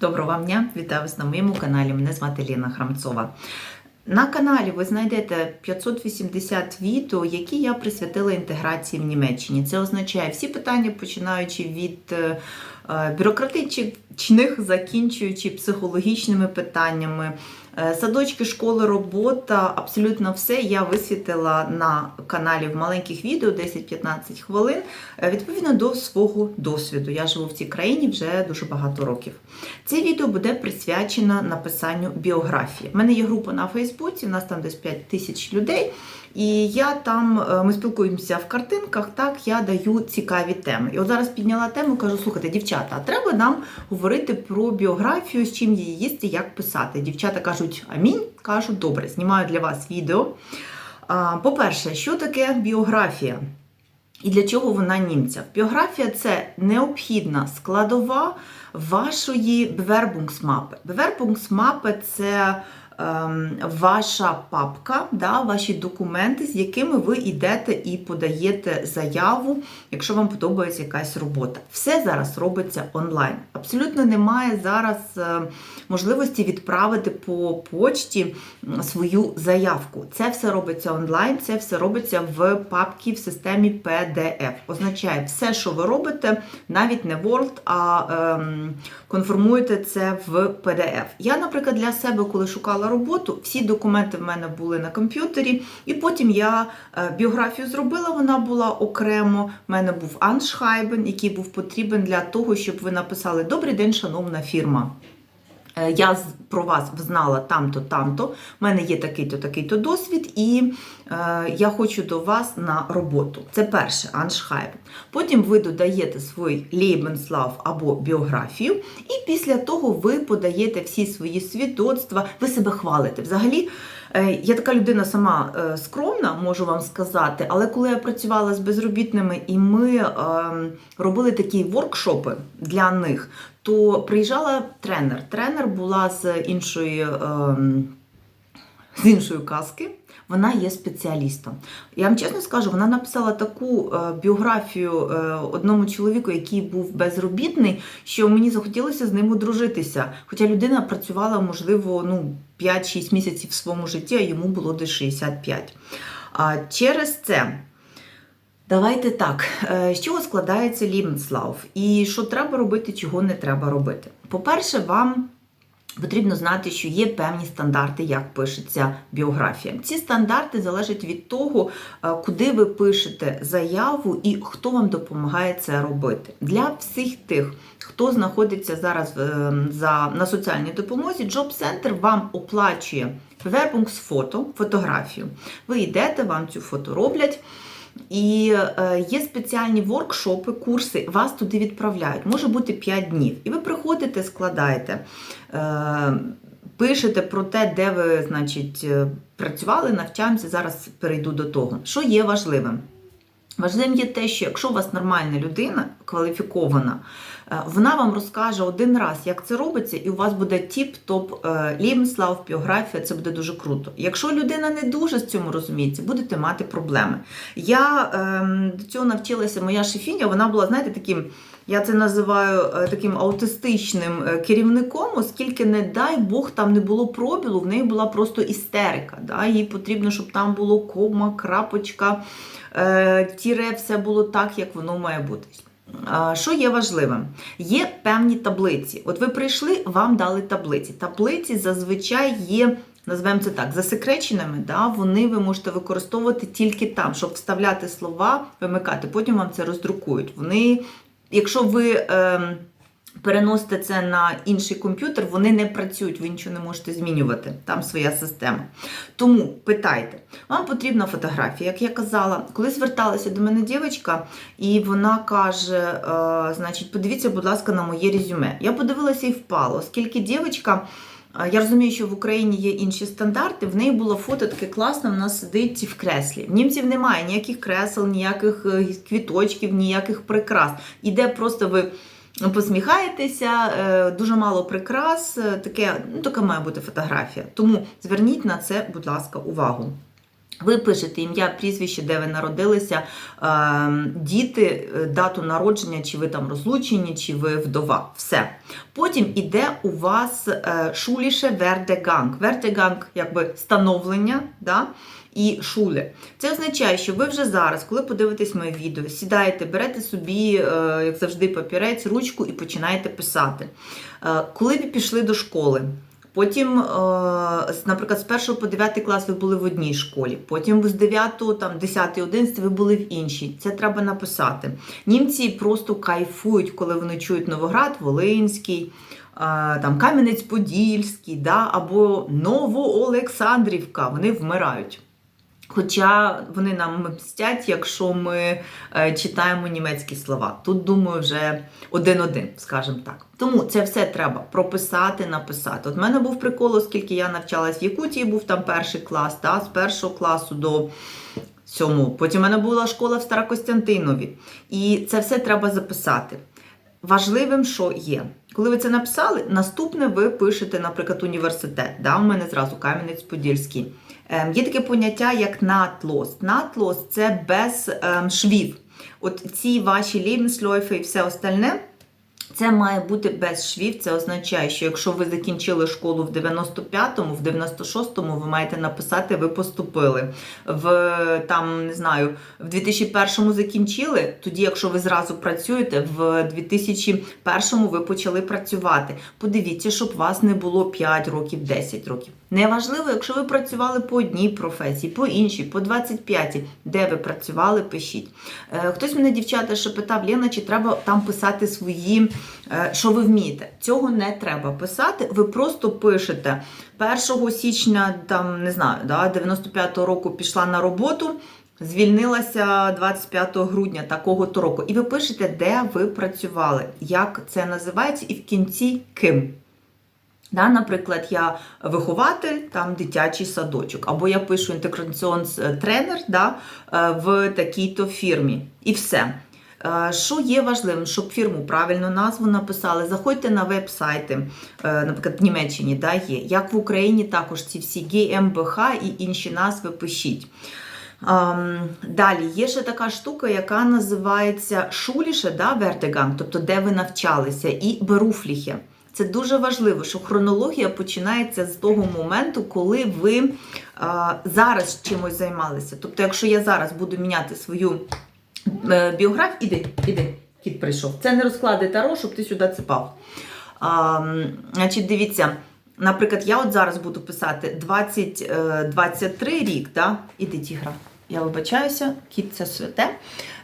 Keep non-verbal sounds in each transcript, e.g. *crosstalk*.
Доброго вам дня! Вітаю вас на моєму каналі. Мене звати Ліна Храмцова. На каналі ви знайдете 580 відео, які я присвятила інтеграції в Німеччині. Це означає всі питання, починаючи від е, бюрократичних, закінчуючи психологічними питаннями. Е, Садочки, школи, робота, абсолютно все я висвітила на каналі в маленьких відео 10-15 хвилин е, відповідно до свого досвіду. Я живу в цій країні вже дуже багато років. Це відео буде присвячено написанню біографії. У мене є група на Фейсбуці, у нас там десь 5 тисяч людей. І я там, е, ми спілкуємося в картинках, так я даю цікаві теми. І от зараз підняла тему, кажу: слухайте, дівчата, а треба нам говорити про біографію, з чим її їсти, як писати. Дівчата кажуть амінь, кажу, добре, знімаю для вас відео. По-перше, що таке біографія? І для чого вона німця? Біографія це необхідна складова вашої бевербунгсмапи. Бевербунгсмапи це ваша папка, да, ваші документи, з якими ви йдете і подаєте заяву, якщо вам подобається якась робота. Все зараз робиться онлайн. Абсолютно немає зараз е, можливості відправити по почті свою заявку. Це все робиться онлайн, це все робиться в папці в системі PDF. Означає, все, що ви робите, навіть не Word, а ем, конформуєте це в PDF. Я, наприклад, для себе, коли шукала роботу, всі документи в мене були на комп'ютері, і потім я е, біографію зробила, вона була окремо. У мене був аншхайбен, який був потрібен для того, щоб ви написали Добрий день, шановна фірма. Е, Я про вас знала там-то, там-то. У мене є такий-то, такий-то досвід, і е, я хочу до вас на роботу. Це перше, аншхайб. Потім ви додаєте свій лейбенслав або біографію, і після того ви подаєте всі свої свідоцтва, ви себе хвалите. Взагалі, я така людина сама е, скромна, можу вам сказати, але коли я працювала з безробітними і ми е, робили такі воркшопи для них, то приїжджала тренер. Тренер була з іншої, ем, з іншої казки. Вона є спеціалістом. Я вам чесно скажу, вона написала таку е, біографію е, одному чоловіку, який був безробітний, що мені захотілося з ним одружитися. Хоча людина працювала, можливо, ну, 5-6 місяців в своєму житті, а йому було десь 65. А через це Давайте так. е, З чого складається Lebenslauf? І що треба робити, чого не треба робити? По-перше, вам потрібно знати, що є певні стандарти, як пишеться біографія. Ці стандарти залежать від того, е, куди ви пишете заяву і хто вам допомагає це робити. Для всіх тих, хто знаходиться зараз е, на соціальній допомозі, Job Center вам оплачує фото, фотографію. Ви йдете, вам цю фото роблять. І е, є спеціальні воркшопи, курси, вас туди відправляють. Може бути 5 днів. І ви приходите, складаєте, е, пишете про те, де ви значить, е, працювали, навчаємося. Зараз перейду до того. Що є важливим? Важливим є те, що якщо у вас нормальна людина, кваліфікована, вона вам розкаже один раз, як це робиться, і у вас буде тіп-топ е, Lebenslauf, біографія, це буде дуже круто. Якщо людина не дуже з цьому розуміється, будете мати проблеми. Я ем, до цього навчилася, моя шефіня, вона була, знаєте, таким. Я це називаю е, таким аутистичним е, керівником, оскільки, не дай Бог, там не було пробілу, в неї була просто істерика. Да? Їй потрібно, щоб там було кома, крапочка, е, тіре, все було так, як воно має бути. Що є важливим? Є певні таблиці. От ви прийшли, вам дали таблиці. Таблиці зазвичай є. називаємо це так, засекреченими, да, вони ви можете використовувати тільки там, щоб вставляти слова, вимикати. Потім вам це роздрукують. Вони, якщо ви ем, переносите це на інший комп'ютер, вони не працюють, ви нічого не можете змінювати. Там своя система. Тому питайте, вам потрібна фотографія, як я казала. Коли зверталася до мене дівчинка, і вона каже: е, значить, подивіться, будь ласка, на моє резюме. Я подивилася і впала, оскільки дівчинка. е, Я розумію, що в Україні є інші стандарти. В неї було фото таке класне, вона сидить в креслі. В німців немає ніяких кресел, ніяких е, квіточків, ніяких прикрас. Іде просто ви посміхаєтеся, е, дуже мало прикрас. е, Таке, ну, така має бути фотографія. Тому зверніть на це, будь ласка, увагу. Ви пишете ім'я, прізвище, де ви народилися, е, діти, е, дату народження, чи ви там розлучені, чи ви вдова. Все. Потім іде у вас е, шуліше вердеганг. Вердеганг, якби становлення. Да? І шуле. Це означає, що ви вже зараз, коли подивитесь моє відео, сідаєте, берете собі, е, як завжди, папірець, ручку і починаєте писати. Коли ви пішли до школи, Потім, е, наприклад, з 1 по 9 клас ви були в одній школі, потім з 9, там, 10, 11 ви були в іншій. Це треба написати. Німці просто кайфують, коли вони чують Новоград, Волинський, е, там, Кам'янець-Подільський, да, або Новоолександрівка. Вони вмирають. Хоча вони нам мстять, якщо ми е, читаємо німецькі слова. Тут, думаю, вже один-один, скажімо так. Тому це все треба прописати, написати. От в мене був прикол, оскільки я навчалась в Якутії, був там перший клас, та, з першого класу до сьомого. Потім в мене була школа в Старокостянтинові. І це все треба записати. Важливим, що є. Коли ви це написали, наступне ви пишете, наприклад, університет. Да? У мене зразу Кам'янець-Подільський. Ем, є таке поняття, як натлост. Натлос це без ем, швів. От ці ваші Lebensläufe і все остальне. Це має бути без швів. Це означає, що якщо ви закінчили школу в 95-му, в 96-му ви маєте написати, ви поступили. В там не знаю, в 2001-му закінчили. Тоді, якщо ви зразу працюєте, в 2001-му ви почали працювати. Подивіться, щоб вас не було 5 років, 10 років. Неважливо, якщо ви працювали по одній професії, по іншій, по 25, де ви працювали, пишіть. Е, Хтось мене, дівчата, ще питав, Лена, чи треба там писати свої, що ви вмієте. Цього не треба писати. Ви просто пишете 1 січня, там не знаю, да, 95-го року пішла на роботу. Звільнилася 25 грудня такого то року. І ви пишете, де ви працювали, як це називається, і в кінці ким. Да, наприклад, я вихователь, там дитячий садочок, або я пишу інтеграціонс тренер да, е, в такій-то фірмі. І все. Е, Що є важливим, щоб фірму правильно назву написали, заходьте на веб-сайти, е, наприклад, в Німеччині да, є. Як в Україні також ці всі GmbH і інші назви пишіть. Ем, Далі є ще така штука, яка називається шуліше, да, вертеганг, тобто де ви навчалися, і беруфліхе. Це дуже важливо, що хронологія починається з того моменту, коли ви е, зараз чимось займалися. Тобто, якщо я зараз буду міняти свою е, біографію, іди, іди, кіт прийшов. Це не розклади таро, щоб ти сюди цепав. А, значить, дивіться. Наприклад, я от зараз буду писати 20, е, 23 рік, да? іди, тігра, я вибачаюся, кіт це святе.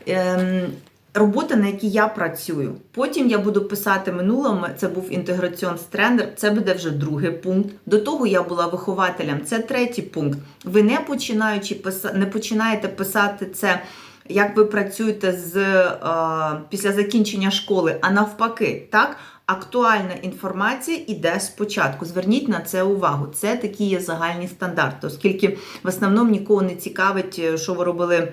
Ем, робота, на якій я працюю. Потім я буду писати минулому, це був інтеграціонс тренер, це буде вже другий пункт. До того я була вихователем, це третій пункт. Ви не починаючи не починаєте писати це. Як ви працюєте з е, після закінчення школи, а навпаки, так актуальна інформація іде спочатку. Зверніть на це увагу. Це такі є загальні стандарти, оскільки в основному нікого не цікавить, е, що ви робили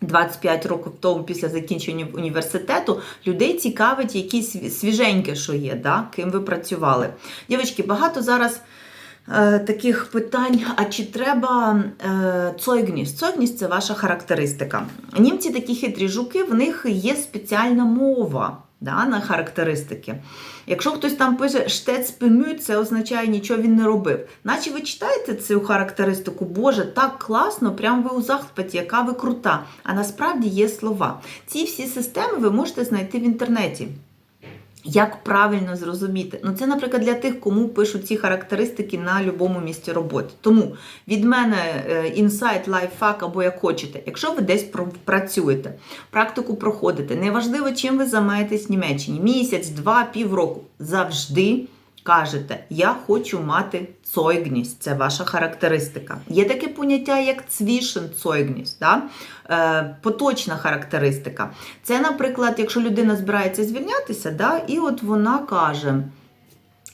25 років тому після закінчення університету людей цікавить якісь сві- свіженьке, що є, да? ким ви працювали. Дівчатки, багато зараз таких питань: а чи треба е, цойгніс? Цойгніс це ваша характеристика. Німці такі хитрі жуки, в них є спеціальна мова. Да, на характеристики. Якщо хтось там пише штец це означає нічого він не робив. Наче ви читаєте цю характеристику, Боже, так класно, прям ви у захваті, яка ви крута. А насправді є слова. Ці всі системи ви можете знайти в інтернеті. Як правильно зрозуміти? Ну, це, наприклад, для тих, кому пишуть ці характеристики на будь-якому місці роботи. Тому від мене е, інсайт, лайфхак або як хочете. Якщо ви десь працюєте, практику проходите, неважливо, чим ви займаєтесь в Німеччині, місяць, два, півроку, завжди кажете, я хочу мати цойгність, це ваша характеристика. Є таке поняття, як цвішенцойгність, да? е, поточна характеристика. Це, наприклад, якщо людина збирається звільнятися, да, і от вона каже.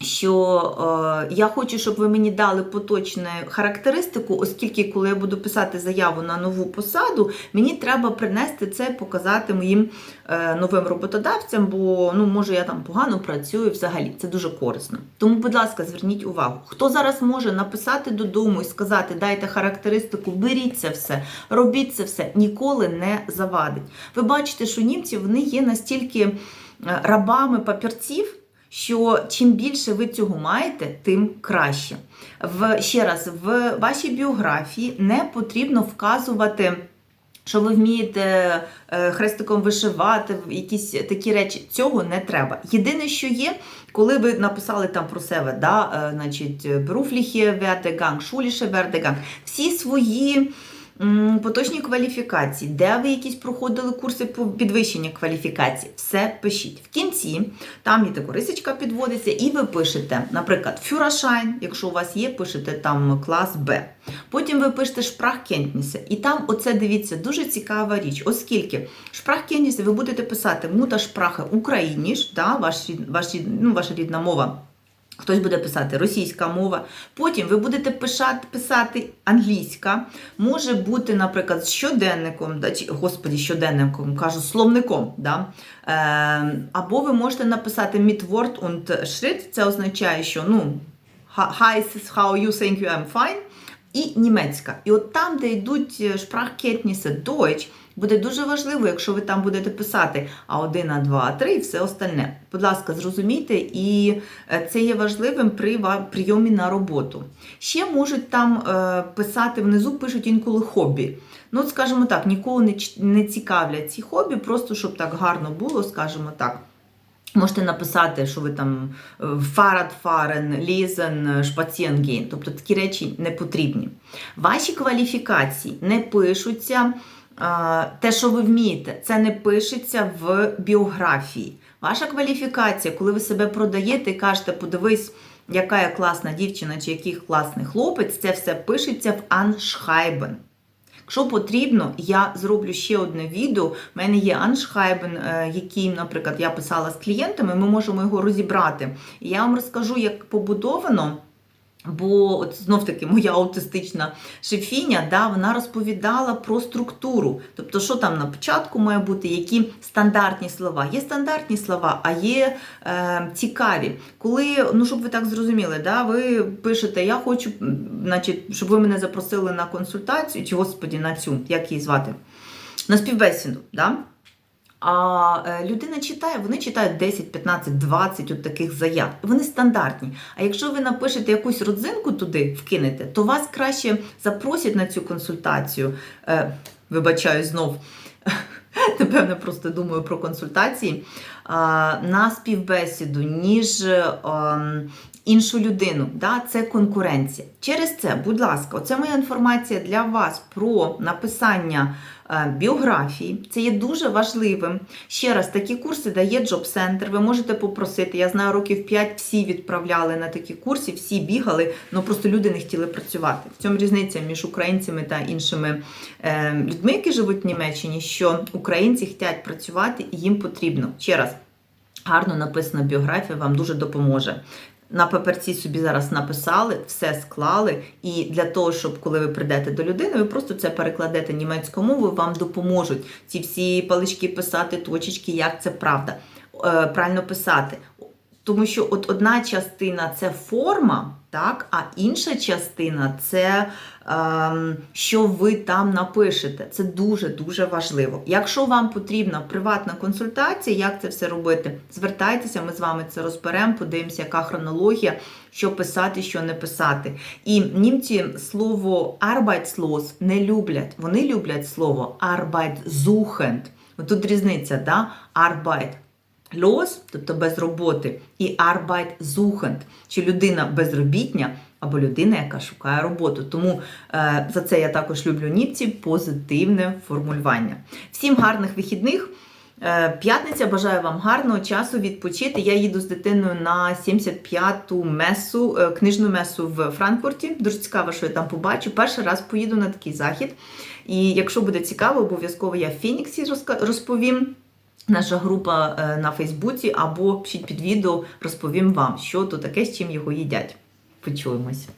Що е, я хочу, щоб ви мені дали поточну характеристику, оскільки, коли я буду писати заяву на нову посаду, мені треба принести це, показати моїм е, новим роботодавцям, бо ну, може я там погано працюю взагалі. Це дуже корисно. Тому, будь ласка, зверніть увагу, хто зараз може написати додому і сказати, дайте характеристику, беріть це все, робіть це все, ніколи не завадить. Ви бачите, що німці вони є настільки е, рабами папірців що чим більше ви цього маєте, тим краще. В, Ще раз, в вашій біографії не потрібно вказувати. Що ви вмієте е, хрестиком вишивати, якісь такі речі, цього не треба. Єдине, що є, коли ви написали там про себе, да, е, значить, berufliche Werdegang, schulische Werdegang, всі свої м, поточні кваліфікації, де ви якісь проходили курси по підвищенню кваліфікації, все пишіть. В кінці там є така рисочка підводиться, і ви пишете, наприклад, Фюрашайн, якщо у вас є, пишете там клас Б. Потім ви пишете Sprachkenntnisse. І там, оце дивіться, дуже цікава річ, оскільки шпрахкентніс ви будете писати Муташпрахи Україніш, да, ваш, рід- ваш, ну, ваша рідна мова. Хтось буде писати російська мова. Потім ви будете писати, писати англійська. Може бути, наприклад, щоденником, да, чи, господі, щоденником, кажу, словником. Да? Е, або ви можете написати mit Wort und Schritt, це означає, що ну, how you think you I'm fine, і німецька. І от там, де йдуть е, Sprachkenntnisse Deutsch, буде дуже важливо, якщо ви там будете писати А1, А2, А3 і все остальне. Будь ласка, зрозумійте, і е, це є важливим при прийомі на роботу. Ще можуть там е, писати внизу, пишуть інколи хобі. Ну, от, скажімо так, нікого не, не цікавлять ці хобі, просто щоб так гарно було, скажімо так. Можете написати, що ви там е, фарад-фарен, лізен, шпацієнгін. Тобто такі речі не потрібні. Ваші кваліфікації не пишуться. е, Те, що ви вмієте, це не пишеться в біографії. Ваша кваліфікація, коли ви себе продаєте і кажете, подивись, яка я класна дівчина чи який класний хлопець, це все пишеться в Аншхайбен. Якщо потрібно, я зроблю ще одне відео. У мене є аншхайбен, е, який, наприклад, я писала з клієнтами, ми можемо його розібрати. Я вам розкажу, як побудовано. Бо от знов таки моя аутистична шефіня, да, вона розповідала про структуру. Тобто, що там на початку має бути, які стандартні слова. Є стандартні слова, а є е, цікаві. Коли, ну щоб ви так зрозуміли, да, ви пишете, я хочу, значить, щоб ви мене запросили на консультацію, чи господі на цю, як її звати, на співбесіду. Да? А е, людина читає, вони читають 10, 15, 20 от таких заяв. Вони стандартні. А якщо ви напишете якусь родзинку туди, вкинете, то вас краще запросять на цю консультацію. Е, вибачаю знов. *laughs* Напевно, просто думаю про консультації на співбесіду, ніж ем, іншу людину. Да? Це конкуренція. Через це, будь ласка, оце моя інформація для вас про написання е, біографії. Це є дуже важливим. Ще раз, такі курси дає Job Center. Ви можете попросити. Я знаю, років 5 всі відправляли на такі курси, всі бігали, але просто люди не хотіли працювати. В цьому різниця між українцями та іншими е, людьми, які живуть в Німеччині, що українці хочуть працювати і їм потрібно. Ще раз, гарно написана біографія вам дуже допоможе. На паперці собі зараз написали, все склали, і для того, щоб коли ви прийдете до людини, ви просто це перекладете німецькою мовою, вам допоможуть ці всі палички писати, точечки, як це правда, е, правильно писати. Тому що от одна частина це форма, так, а інша частина це ем, що ви там напишете. Це дуже-дуже важливо. Якщо вам потрібна приватна консультація, як це все робити, звертайтеся, ми з вами це розберемо, подивимося, яка хронологія, що писати, що не писати. І німці слово Arbeitslos не люблять. Вони люблять слово Arbeitsuchend. Тут різниця, да? Arbeit Los, тобто без роботи, і Arbeitsuchend, чи людина безробітня або людина, яка шукає роботу. Тому е, за це я також люблю німці позитивне формулювання. Всім гарних вихідних. Е, П'ятниця бажаю вам гарного часу відпочити. Я їду з дитиною на 75-ту месу, е, книжну месу в Франкфурті. Дуже цікаво, що я там побачу. Перший раз поїду на такий захід. І якщо буде цікаво, обов'язково я в Фініксі розповім. Наша група е, на Фейсбуці, або пишіть під відео, розповім вам, що то таке, з чим його їдять. Почуємось.